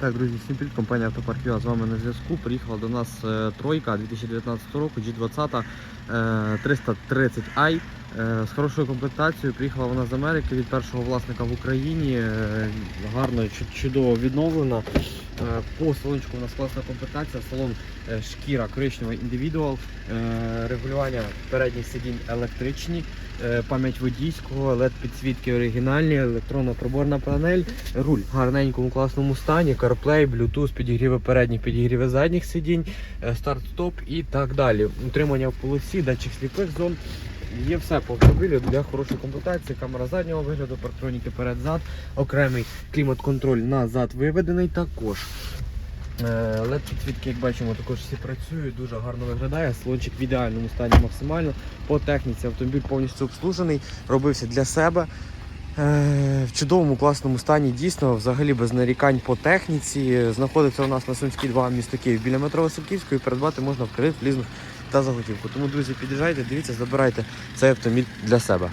Так, друзі, всім привіт, компанія Автопарк ЮА з вами на зв'язку. Приїхала до нас е, тройка 2019 року, G20 е, 330i е, з хорошою комплектацією. Приїхала вона з Америки від першого власника в Україні. е, Гарно, чу- чудово відновлена. Е, По салончику у нас класна комплектація. Салон е, шкіра коричнева індивідуал, е, регулювання передніх сидінь електричні, пам'ять водійського, LED підсвітки оригінальні, електронна приборна панель, руль в гарненькому класному стані, CarPlay, Bluetooth, підігріви передніх, підігріви задніх сидінь, старт-стоп і так далі. Утримання в полосі, датчик сліпих зон. Є все по автомобілю для хорошої комплектації, камера заднього вигляду, парктроніки перед-зад, окремий клімат-контроль назад виведений також. led підсвітки, як бачимо, також всі працюють, дуже гарно виглядає. Салончик в ідеальному стані максимально. По техніці автомобіль повністю обслужений, робився для себе. Е, В чудовому класному стані, дійсно, взагалі без нарікань по техніці. Знаходиться у нас на Сумській 2 місто Київ біля метро Васильківської. Придбати можна в кредит, лізинг та заготівку. Тому, друзі, під'їжджайте, дивіться, забирайте цей автомобіль для себе.